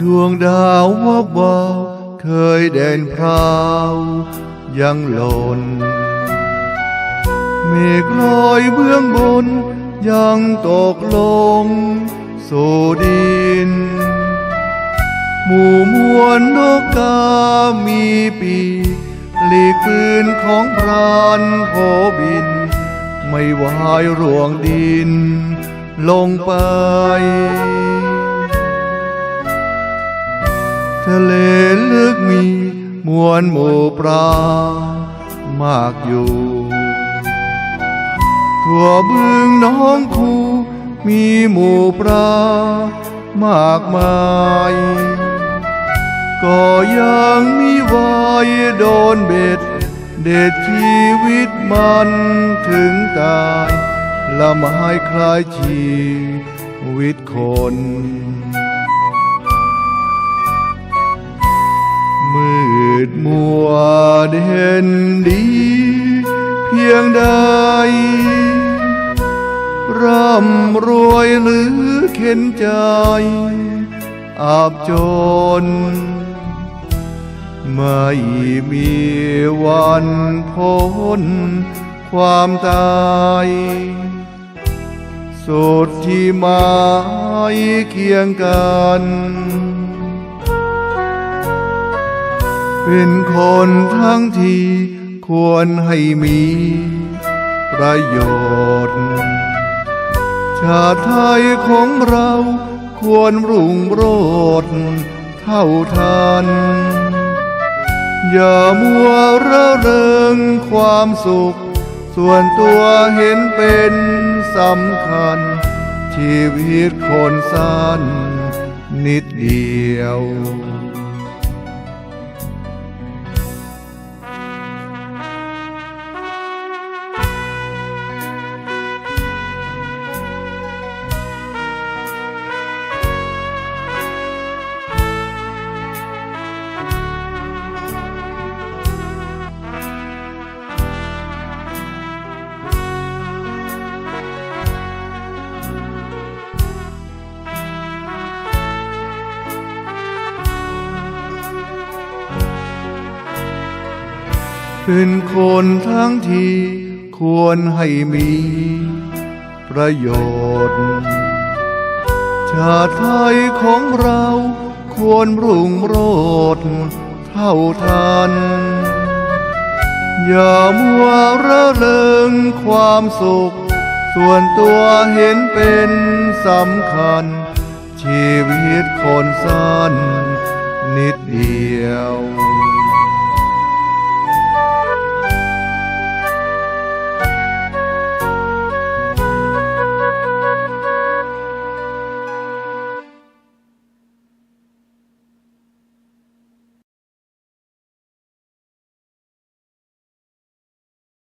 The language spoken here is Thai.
ดวงดาววับวาวเคยเด่นพราวยังหล่นเมฆลอยเบื้องบน ยังตกลงสู่ดิน หมู่มวลนกกามีปีหลีกปืนของพรานโผบิน ไม่วายรวงดินลงไป ทะเลลึกมีมวลหมู่ปลามากอยู่ ทั่วบึงน้องคูมีหมู่ปลามากมาย ก็ยังมีวายโดนเบ็ด เด็ดชีวิตมันถึงตายละไม้คลายชีวิตคน ยงใดร่ำรวยหรือเข็นใจ อาบจน ไม่มีวันพ้นความตายสุดที่หมายเคียงกัน เป็นคนทั้งที่ควรให้มี ประโยชน์ ชาติไทยของเราควรรุ่งโรจน์เท่าทัน อย่ามัวระเริงความสุข ส่วนตัวเห็นเป็นสำคัญ ชีวิตคนสั้นนิดเดียว เป็นคนทั้งที่ควรให้มีประโยชน์ ชาติไทยของเราควรรุ่งโรจน์เท่าทัน อย่ามัวระเริงความสุข ส่วนตัวเห็นเป็นสำคัญ ชีวิตคนสั้น